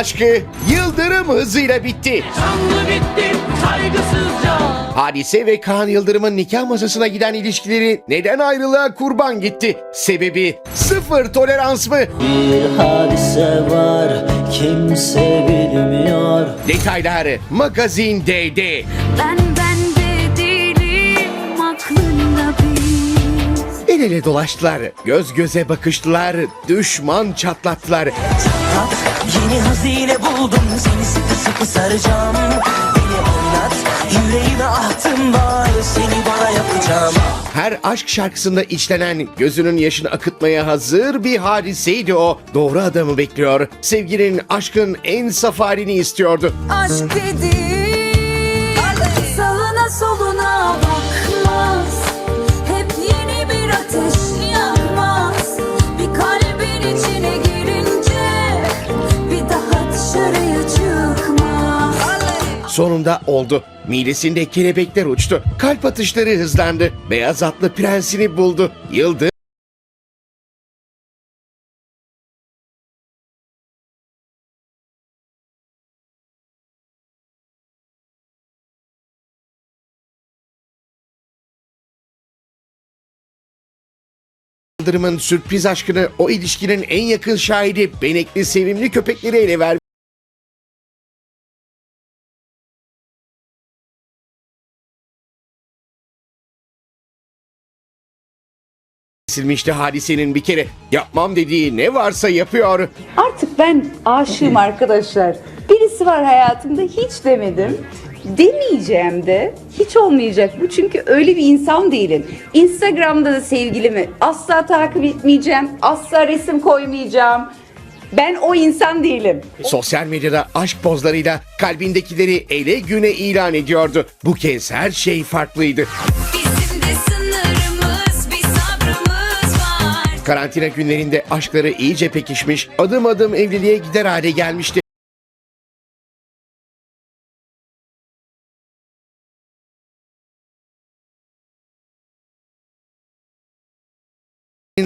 aşkı yıldırım hızıyla bitti. Canlı bitti saygısızca Hadise ve Kaan Yıldırım'ın nikah masasına giden ilişkileri neden ayrılığa kurban gitti? Sebebi sıfır tolerans mı? Bir hadise var kimse bilmiyor Detaylar Magazin D'de. Ben El ele dolaştılar, göz göze bakıştılar, düşman çatlattılar. Tat yeni hızıyla buldum seni sıkı sıkı saracağım Beni oynat yüreğime ahtım var seni bana yapacağım Her aşk şarkısında içlenen gözünün yaşını akıtmaya hazır bir hadiseydi o. Doğru adamı bekliyor. Sevginin aşkın en saf halini istiyordu. aşk dediğin Sağına soluna Sonunda oldu. Midesinde kelebekler uçtu. Kalp atışları hızlandı. Beyaz atlı prensini buldu. Yıldız Yıldırım'ın sürpriz aşkını o ilişkinin en yakın şahidi benekli sevimli köpekleri ele verdi. Silmişti hadisenin bir kere yapmam dediği ne varsa yapıyor. Artık ben aşığım arkadaşlar. Birisi var hayatımda hiç demedim. Demeyeceğim de hiç olmayacak bu çünkü öyle bir insan değilim. Instagram'da da sevgilimi asla takip etmeyeceğim. Asla resim koymayacağım. Ben o insan değilim. Sosyal medyada aşk pozlarıyla kalbindekileri ele güne ilan ediyordu. Bu kez her şey farklıydı. Bizim Karantina günlerinde aşkları iyice pekişmiş, adım adım evliliğe gider hale gelmişti.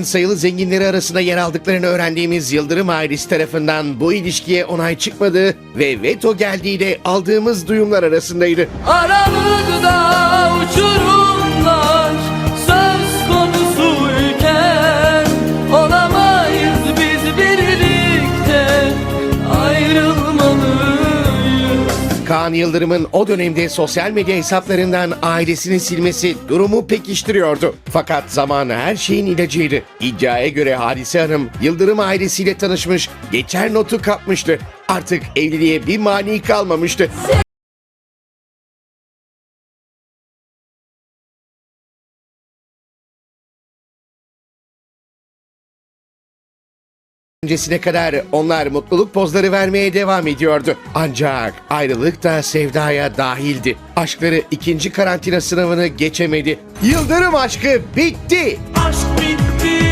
sayılı zenginleri arasında yer aldıklarını öğrendiğimiz Yıldırım ailesi tarafından bu ilişkiye onay çıkmadı ve veto geldiğiyle aldığımız duyumlar arasındaydı. Aramızda uçurumlar Kaan Yıldırım'ın o dönemde sosyal medya hesaplarından ailesini silmesi durumu pekiştiriyordu. Fakat zaman her şeyin ilacıydı. İddiaya göre Hadise Hanım Yıldırım ailesiyle tanışmış, geçer notu kapmıştı. Artık evliliğe bir mani kalmamıştı. Öncesine kadar onlar mutluluk pozları vermeye devam ediyordu. Ancak ayrılık da sevdaya dahildi. Aşkları ikinci karantina sınavını geçemedi. Yıldırım aşkı bitti. Aşk bitti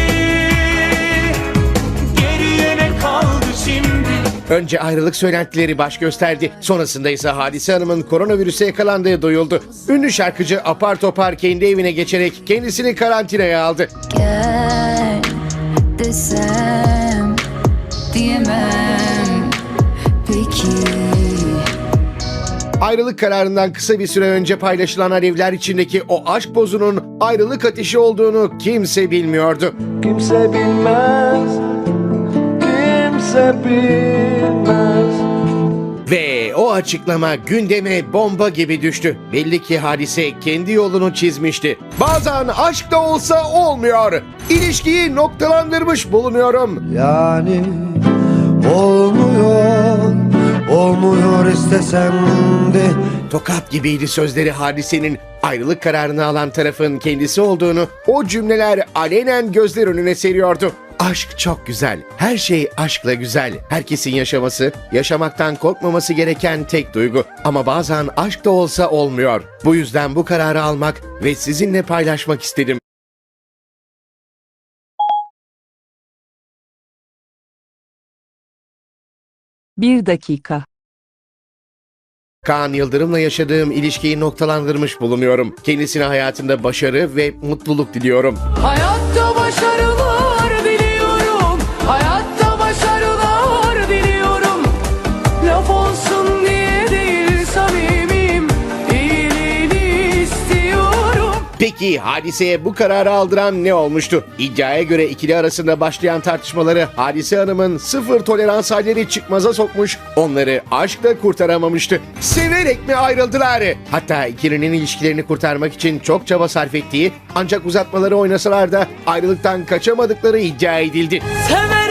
Geriye ne kaldı şimdi Önce ayrılık söylentileri baş gösterdi. Sonrasında ise Hadise Hanım'ın koronavirüse yakalandığı duyuldu. Ünlü şarkıcı apar topar kendi evine geçerek kendisini karantinaya aldı. Gel desem diyemem Peki Ayrılık kararından kısa bir süre önce paylaşılan alevler içindeki o aşk pozunun ayrılık ateşi olduğunu kimse bilmiyordu. Kimse bilmez, kimse bilmez. Ve o açıklama gündeme bomba gibi düştü. Belli ki hadise kendi yolunu çizmişti. Bazen aşk da olsa olmuyor. İlişkiyi noktalandırmış bulunuyorum. Yani olmuyor, olmuyor istesem de. Tokat gibiydi sözleri hadisenin ayrılık kararını alan tarafın kendisi olduğunu o cümleler alenen gözler önüne seriyordu. Aşk çok güzel. Her şey aşkla güzel. Herkesin yaşaması, yaşamaktan korkmaması gereken tek duygu. Ama bazen aşk da olsa olmuyor. Bu yüzden bu kararı almak ve sizinle paylaşmak istedim. Bir dakika. Kaan Yıldırım'la yaşadığım ilişkiyi noktalandırmış bulunuyorum. Kendisine hayatında başarı ve mutluluk diliyorum. Hayatta başarılar Peki hadiseye bu kararı aldıran ne olmuştu? İddiaya göre ikili arasında başlayan tartışmaları Hadise Hanım'ın sıfır tolerans halleri çıkmaza sokmuş, onları aşkla kurtaramamıştı. Severek mi ayrıldılar? Hatta ikilinin ilişkilerini kurtarmak için çok çaba sarf ettiği ancak uzatmaları oynasalar da ayrılıktan kaçamadıkları iddia edildi. Severek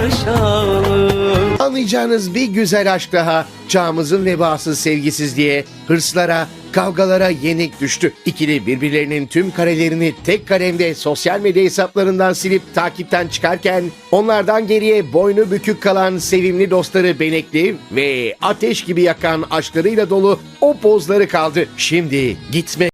barışalım Anlayacağınız bir güzel aşk daha çağımızın vebası sevgisizliğe, hırslara, kavgalara yenik düştü. İkili birbirlerinin tüm karelerini tek kalemde sosyal medya hesaplarından silip takipten çıkarken onlardan geriye boynu bükük kalan sevimli dostları Benekli ve ateş gibi yakan aşklarıyla dolu o pozları kaldı. Şimdi gitme